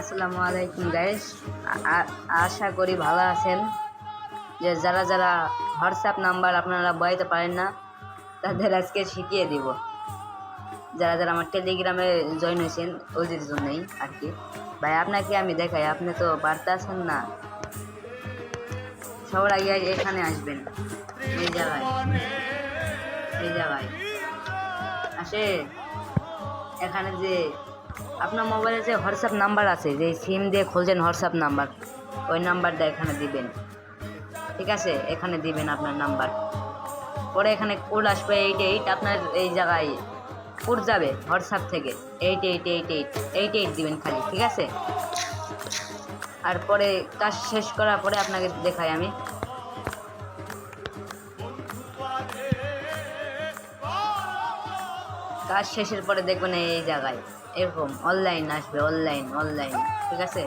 আসসালামু আলাইকুম গাইস আশা করি ভালো আছেন। যে যারা যারা হোয়াটসঅ্যাপ নাম্বার আপনারা বয়াতে পারেন না, তাদের আজকে শিখিয়ে দিব। যারা যারা আমার টেলিগ্রামে জয়েন হয়েছেন, ওদের জন্যই আর কি। ভাই, আপনাকে আমি দেখাই, আপনি তো বার্তা আছেন না। সবার আগে এখানে আসবেন। এই জায়গায় এই জায়গায় আসে এখানে যে আপনার মোবাইলে যে হোয়াটসঅ্যাপ নাম্বার আছে, যে সিম দিয়ে খুলছেন হোয়াটসঅ্যাপ নাম্বার ওই নাম্বারটা এখানে দিবেন। ঠিক আছে? এখানে দিবেন আপনার নাম্বার পরে এখানে কোড আসবে এইট এইট আপনার এই জায়গায় কোড যাবে হোয়াটসঅ্যাপ থেকে। Eight eight eight eight eight eight দিবেন খালি, ঠিক আছে? আর পরে কাজ শেষ করার পরে আপনাকে দেখাই আমি। কাজ শেষের পরে দেখবেন এই জায়গায় এরকম অনলাইন আসবে অনলাইন অনলাইন ঠিক আছে?